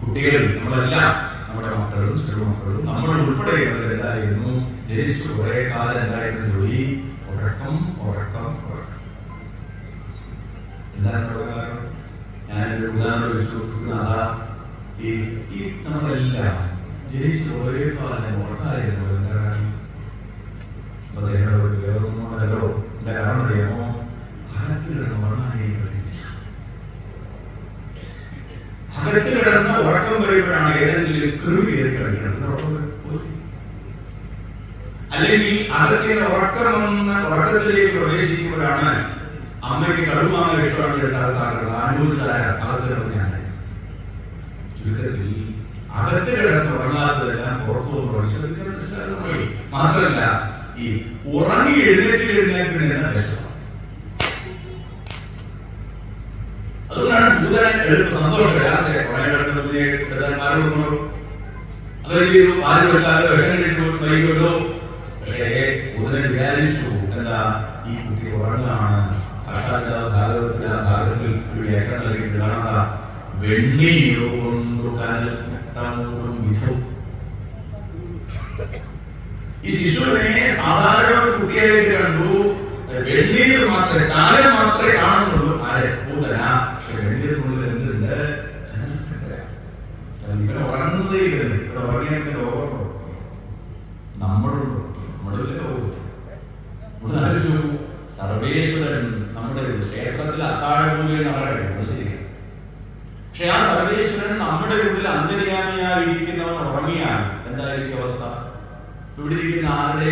കുട്ടികൾ നമ്മളെല്ലാം നമ്മുടെ മക്കളും സ്ത്രീമക്കളും നമ്മൾ ഉൾപ്പെടെയുള്ളവരെല്ലായിരുന്നു ജനിച്ചു കുറെ കാലം എന്തായിരുന്നു ജോലി? ഉറക്കം ഉറക്കം ഉറക്കം. ഞാനൊരു ഉദാഹരണം വിശ്വസിക്കുന്ന അതാ ഈ ഈ നമ്മളെല്ലാം ജനിച്ചു ഒരേ കാലം ഉറക്കായിരുന്നു എന്താ കാരണം അദ്ദേഹം എന്താ കാരണം അറിയാമോ അകത്ത് കിടന്ന് ഉറങ്ങാനേ പറ്റില്ല അകത്ത് കിടന്ന് ഉറക്കം പറയുമ്പോഴാണ് ഏതെങ്കിലും കളിക്കുന്നത് അല്ലെങ്കിൽ അകത്തിന് ഉറക്കം വന്ന് ഉറക്കത്തിലേക്ക് പ്രവേശിക്കുമ്പോഴാണ് അമ്മയ്ക്ക് കടുമാങ്ങ ഇഷ്ടമാണ് കിട്ടാത്ത അനുഭവിച്ചതായ അകത്തിലാണ് ചുരുക്കത്തിൽ അകത്ത് കിടന്ന് ഉറങ്ങാത്തതെല്ലാം പുറത്തു നിന്ന് ഉറങ്ങിച്ചത് മാത്രമല്ല ഈ ഉറങ്ങി എഴുന്നേറ്റ് കഴിഞ്ഞാൽ പിന്നെ അതുകൊണ്ടാണ് ഭൂതനെ എഴുതുന്ന സന്തോഷം രാത്രി കുറെ കിടക്കുന്ന. പുതിയ പാൽ കൊടുക്കണോ അവർക്ക് പാൽ കൊടുക്കാതെ വിഷം കഴിച്ചു പക്ഷേ ഭൂതനെ വിചാരിച്ചു എന്താ ഈ കുട്ടി ഉറങ്ങാണ്. ഭാഷാചാര ഭാഗവത്തിൽ ആ ഭാഗത്തിൽ ഒരു വ്യാഖ്യാനം നൽകിയിട്ട് കാണുക വെണ്ണീരോ കൊണ്ടു കനൽക്കൂടും വിധവും ഈ ശിശുവിനെ സാധാരണ കുട്ടിയായിട്ട് കണ്ടു. വെണ്ണീർ മാത്രമേ ശാലം മാത്രമേ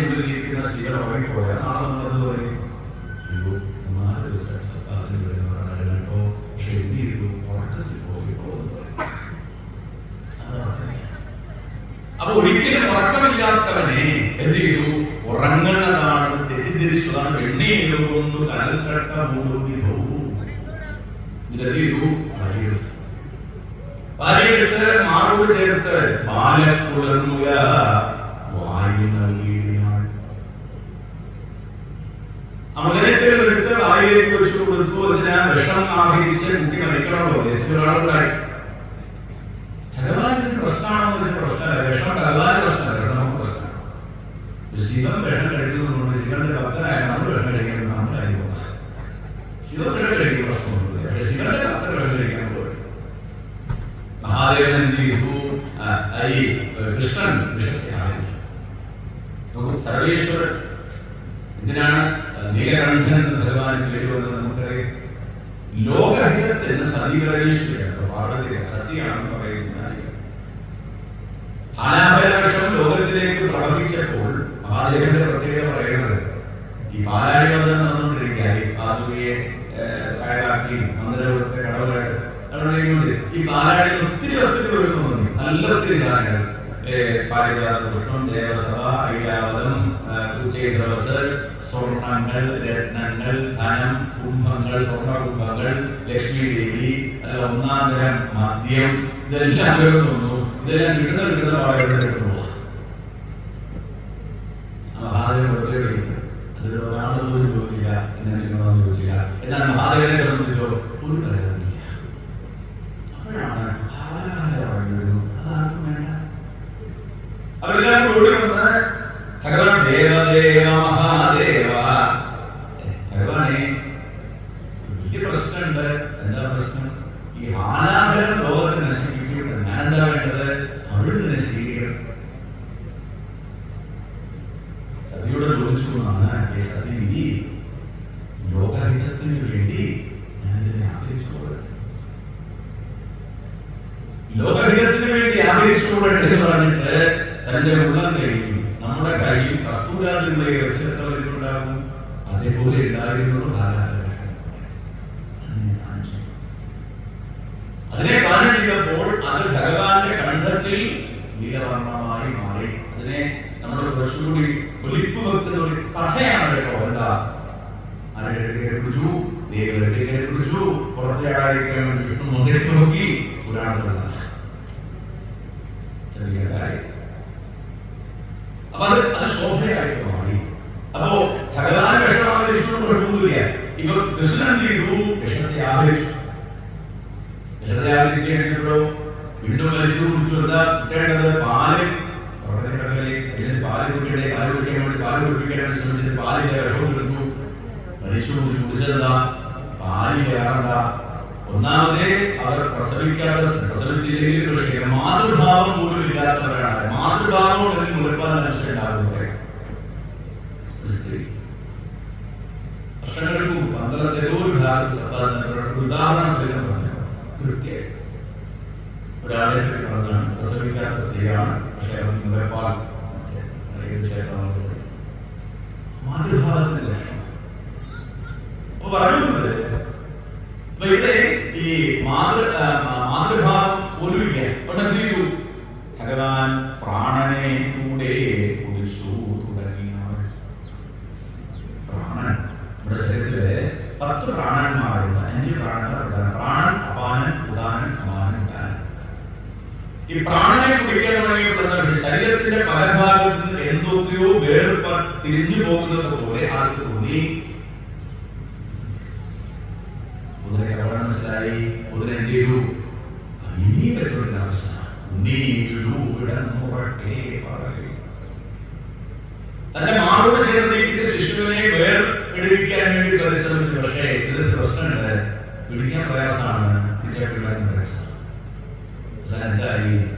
ഉള്ളിൽ ഇരിക്കുന്ന ശിവൻ ഉറങ്ങിപ്പോയാൽ നാളെ നമ്മളത് പറയും ദിവസം വരുന്നവരാണ് കേട്ടോ പക്ഷെ ഉറക്കത്തിൽ. അപ്പൊ ഒരിക്കലും ഉറക്കമില്ലാത്തവനെ എന്ത് ചെയ്തു ഉറങ്ങുന്നതാണ് തെറ്റിദ്ധരിച്ചതാണ് കൊണ്ട് മൂടി പോകും ഇതെന്ത് ചെയ്തു വരിയെടുത്ത് ചേർത്ത്. ബാലക്കുളർന്നുക വായു നൽകിയതിനാൾ അമലത്തിൽ എടുത്ത് വായിലേക്ക് വെച്ചു കൊടുത്തു അതിന് വിഷം ആഗ്രഹിച്ച് കുട്ടി മരിക്കണമല്ലോ ജനിച്ചൊരാളുണ്ടായി ഭഗവാൻ പ്രശ്നമാണോ? പ്രശ്നമല്ല. വിഷം ഭഗവാൻ പ്രശ്നമല്ല. വിഷം പ്രശ്നമാണ്. ശിവൻ വിഷം കഴിക്കുന്നതുകൊണ്ട് ശിവന്റെ ഭക്തനായ നമ്മൾ വിഷം ശിവന്റെ ഭക്തർ വിഷം കഴിക്കാൻ പോയി മഹാദേവൻ എന്ത് കൃഷ്ണൻ വിഷത്തെ ആദരിച്ചു. നോക്കൂ സർവേശ്വരൻ ഇതിനാണ് നീലകണ്ഠൻ ഭഗവാൻ പേര് വന്നത് നമുക്കറിയാം ലോകഹിതത്തിന് സതീകരണേശ്വരിയാണ് പാർവതി സതിയാണെന്ന് പറയുന്ന ആലാപനവർഷം ലോകത്തിലേക്ക് പ്രവഹിച്ചപ്പോൾ മഹാദേവന്റെ പ്രത്യേകത പറയുന്നത് ഈ പാലാഴിവദനം നടന്നുകൊണ്ടിരിക്കുകയായി. ആസുരിയെ കയറാക്കി മന്ദിരത്തെ കടവുകായിട്ട് ഈ പാലാഴി ഒത്തിരി വസ്തുക്കൾ വരുന്നുണ്ട് നല്ല ഒത്തിരി സാധനങ്ങൾ. പാരിജാത പുഷ്പം ദേവസഭ ഐരാവതം ഉച്ചേശ്വരസ് സ്വർണങ്ങൾ രത്നങ്ങൾ ധനം കുംഭങ്ങൾ സ്വർണ കുംഭങ്ങൾ ലക്ഷ്മി ദേവി അല്ല ഒന്നാം തരം മദ്യം ഇതെല്ലാം വരുന്നു ഇതെല്ലാം കിട്ടുന്ന കിട്ടുന്ന പാടകൾ കിട്ടുന്നു മഹാദേവൻ വെറുതെ ഒരാളൊന്നും ഒരു ചോദിച്ചില്ല എന്നാൽ മഹാദേവനെ വലിയ പ്രശ്നമുണ്ട് എന്താ പ്രശ്നം ഈ ആലാപനം ലോകത്തെ നശിപ്പിക്കും ഞാൻ എന്താ വേണ്ടത് അവിടുന്ന് നശിപ്പിക്കണം സതിയോട് ചോദിച്ചു എന്നാണ് ഈ സതി വിധി ലോകഹിതത്തിന് വേണ്ടി ഞാൻ ഇതിനെ ആഗ്രഹിച്ചോളൂ ലോകഹിതത്തിന് വേണ്ടി ആഗ്രഹിച്ചോളൂ എന്ന് പറഞ്ഞിട്ട് തന്റെ ഉള്ളം കഴിഞ്ഞു നമ്മുടെ കയ്യിൽ കസ്തൂരാതികളെ വെച്ചിട്ട് വരുന്നുണ്ടാകും അതേപോലെ ഉണ്ടായിരുന്നു കാലാകാലം ചെയ്തപ്പോൾ അത് ഭഗവാന്റെ കണ്ഠത്തിൽ നീലവർണമായി മാറി. അതിനെ നമ്മുടെ കുറച്ചുകൂടി ഒലിപ്പ് വെക്കുന്ന ഒരു കഥയാണ് എന്താ? ആരുടെ കുറിച്ചു ദേവരുടെ കുറിച്ചു പുറത്തെ ആളായിരിക്കാൻ വേണ്ടി വിഷ്ണു നിർദ്ദേശം നോക്കി. പുരാണത്തിലാണ് ചെറിയ അപ്പൊ അത് അത് ശോഭയായിട്ട് മാറി. അപ്പോ ഭഗവാൻ വിഷമാവുന്ന വിഷ്ണു കുഴപ്പമൊന്നുമില്ല ഇവർ കൃഷ്ണൻ ചെയ്തു വിഷത്തെ ആദരിച്ചു. കുട്ടിയുടെ പാല് കുടിക്കാൻ വേണ്ടി പാല് കുടിപ്പിക്കാൻ വേണ്ടി ശ്രമിച്ചത് പാലിന്റെ വിഷവും എടുത്തു മരിച്ചു കുടിച്ചു കുടിച്ചതെന്താ പാല് കയറണ്ട ഒന്നാമതേ അവർ പ്രസവിക്കാതെ പ്രസവിച്ചില്ലെങ്കിൽ പക്ഷേ മാതൃഭാവം പോലും ഇല്ലാത്തവരാണ് മാതൃഭാവം ഉണ്ടെങ്കിൽ മുലപ്പാൽ മനുഷ്യരുണ്ടാകുന്നത് സ്ത്രീ വർഷങ്ങൾക്ക് മുമ്പ് പന്ത്രണ്ട് ഏതോ ഒരു ഭാഗത്ത് സർക്കാർ ഉദാഹരണ സ്ത്രീ പറഞ്ഞു കൃത്യമായി ഒരാളെ പറ്റി പറഞ്ഞാണ് പ്രസവിക്കാത്ത സ്ത്രീയാണ് പക്ഷേ അവർക്ക് മുലപ്പാൽ മാതൃഭാവത്തിന്റെ ലക്ഷണം. പറയുന്നത് അപ്പൊ ഇവിടെ ഈ മാതൃ മാതൃഭാവം അവിടെ എന്ത് ചെയ്തു? ഭഗവാൻ പ്രാണനെ കൂടെ കുതിച്ചു തുടങ്ങി പ്രാണൻ. നമ്മുടെ ശരീരത്തിൽ പത്ത് പ്രാണന്മാരുണ്ട്. ഈ പ്രാണനെ കുടിക്കാൻ തുടങ്ങിയപ്പോൾ ശരീരത്തിന്റെ പല വേർപ തിരിഞ്ഞു പോകുന്നത് പോലെ ആൾക്ക് തോന്നി മനസ്സിലായി. കുതിര നീ വേണ്ടി പ്രയാസമാണ്. പിടിക്കാൻ പ്രയാസമാണ്. എന്തായി?